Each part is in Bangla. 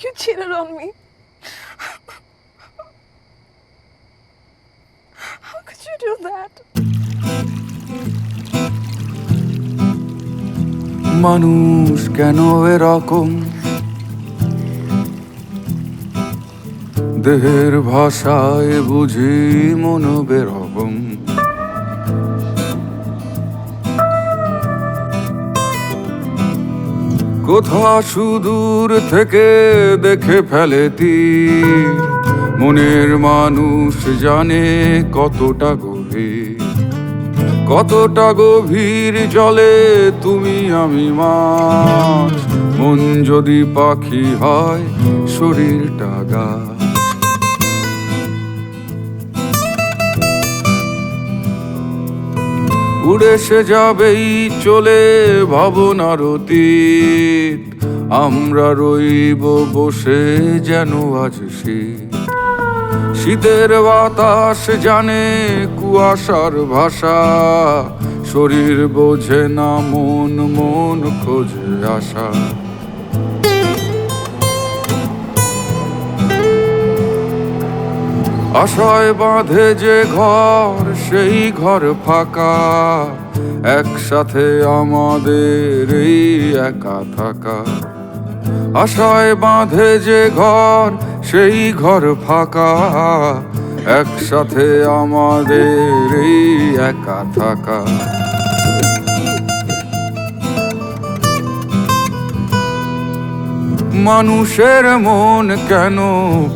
You cheated on me. How could you do that? মানুষ কেন এরকম দেহের ভাষায় বুঝি মন বেরকম কোথা সুদূর থেকে দেখে ফেলে তীর। মনের মানুষ জানে কতটা গভীর। কতটা গভীর জলে তুমি আমি মাছ। মন যদি পাখি হয়, শরীরটা গাছ। উড়ে সে যাবেই চলে ভাবনার অতীত আমরা রইব বসে যেন আজ শীত। শীতের বাতাস জানে কুয়াশার ভাষা। শরীর বোঝে না, মন মন খোঁজে আশা। আশায় বাঁধে যে ঘর, সেই ঘর ফাঁকা। একসাথে আমাদের এই একা থাকা। আশায় বাঁধে যে ঘর, সেই ঘর ফাঁকা। একসাথে আমাদের এই একা থাকা। মানুষের মন কেন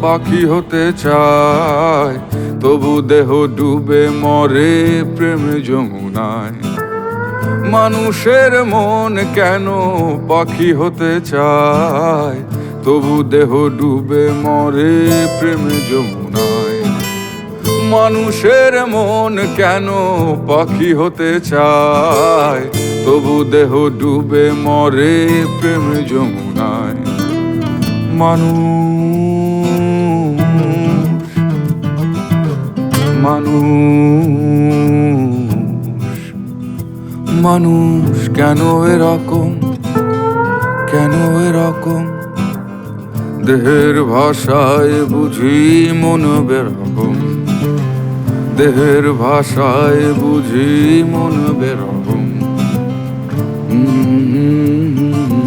পাখি হতে চায়? তবু দেহ ডুবে মরে প্রেম যমুনায়। মানুষের মন কেন পাখি হতে চায়? তবু দেহ ডুবে মরে প্রেম যমুনায়। মানুষের মন কেন পাখি হতে চায়? তবু দেহ ডুবে মরে প্রেম যমুনায়। মানুষ মানুষ মানুষ, কেন এরকম কেন এরকম? দেহের ভাষায় বুঝি মন বেরকম দেহের ভাষায় বুঝি মন বেরকম হুম।